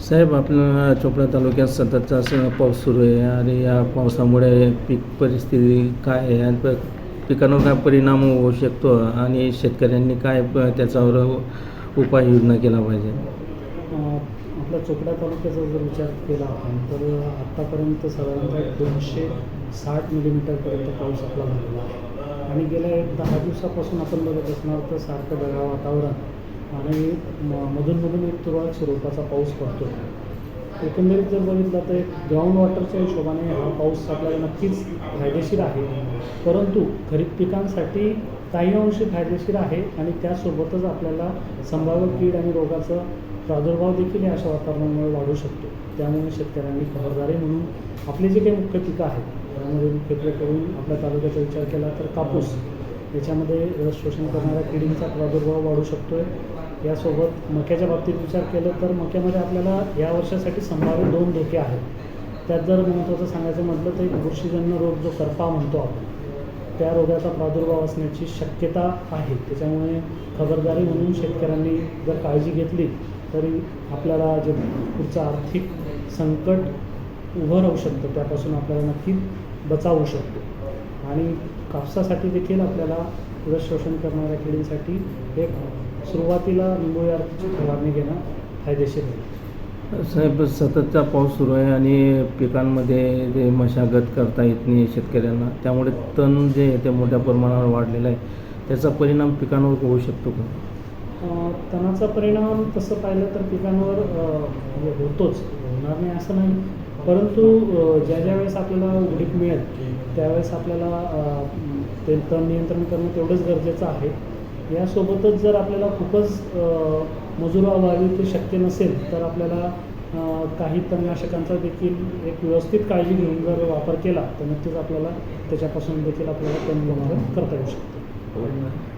साहेब आपल्या चोपडा तालुक्यात सततचा असा पाऊस सुरू आहे आणि या पावसामुळे पीक परिस्थिती काय आहे आणि प- पिकांवर काय परिणाम होऊ शकतो आणि शेतकऱ्यांनी काय प- त्याच्यावर उपाययोजना केला पाहिजे? अं, आपल्या चोपडा तालुक्याचा जर विचार केला आपण तर आत्तापर्यंत साधारणतः दोनशे साठ मिलीमीटरपर्यंत पाऊस आपला झालेला आहे. आणि गेल्या एक दहा दिवसापासून आपण बघत असणार तर सारखं ढगाळ वातावरण आणि म- मधूनमधून एक तुरळक स्वरूपाचा पाऊस पडतो एकंदरीत जर बघितलं तर एक ग्राउंड वॉटरच्या हिशोबाने हा पाऊस आपल्याला नक्कीच फायदेशीर आहे. परंतु खरीप पिकांसाठी काही अंशी फायदेशीर आहे आणि त्यासोबतच आपल्याला संभाव्य कीड आणि रोगाचा प्रादुर्भाव देखील या अशा वातावरणामुळे वाढू शकतो. त्यामुळे शेतकऱ्यांनी खबरदारी म्हणून आपली जी काही मुख्य पिकं आहेत त्यामध्ये मुख्यत्वे करून आपल्या तालुक्याचा विचार केला तर कापूस. याच्यामध्ये रस शोषण करणाऱ्या किडींचा प्रादुर्भाव वाढू शकतो आहे यासोबत मक्याच्या बाबतीत विचार केलं तर मक्यामध्ये आपल्याला या वर्षासाठी संभाव्य दोन धोके आहेत. त्यात जर महत्त्वाचं सांगायचं म्हटलं तर एक बुरशीजन्य रोग जो करपा म्हणतो आपण त्या रोगाचा प्रादुर्भाव असण्याची शक्यता आहे. त्याच्यामुळे खबरदारी म्हणून शेतकऱ्यांनी जर काळजी घेतली तरी आपल्याला जे पुढचं आर्थिक संकट उभं राहू शकतं त्यापासून आपल्याला नक्कीच बचावू शकतो. आणि कापसासाठी देखील आपल्याला रस शोषण करणाऱ्या किडींसाठी एक सुरुवातीला आरतीची फवारणी घेणं फायदेशीर आहे. साहेब सततचा पाऊस सुरू आहे आणि पिकांमध्ये जे मशागत करता येत नाही शेतकऱ्यांना त्यामुळे तण जे आहे ते मोठ्या प्रमाणावर वाढलेलं आहे. त्याचा परिणाम पिकांवर होऊ शकतो का? तणाचा परिणाम तसं पाहिलं तर पिकांवर म्हणजे होतोच होणार नाही असं नाही. परंतु ज्या ज्या वेळेस आपल्याला उडीक मिळेल त्यावेळेस आपल्याला ते तण नियंत्रण करणं तेवढंच गरजेचं आहे. यासोबतच जर आपल्याला खूपच मजुरा व्हावी ते शक्य नसेल तर आपल्याला काही तणनाशकांचा देखील एक व्यवस्थित काळजी घेऊन जर वापर केला तर नक्कीच आपल्याला त्याच्यापासून देखील आपल्याला तण नियंत्रण करता येऊ शकतं.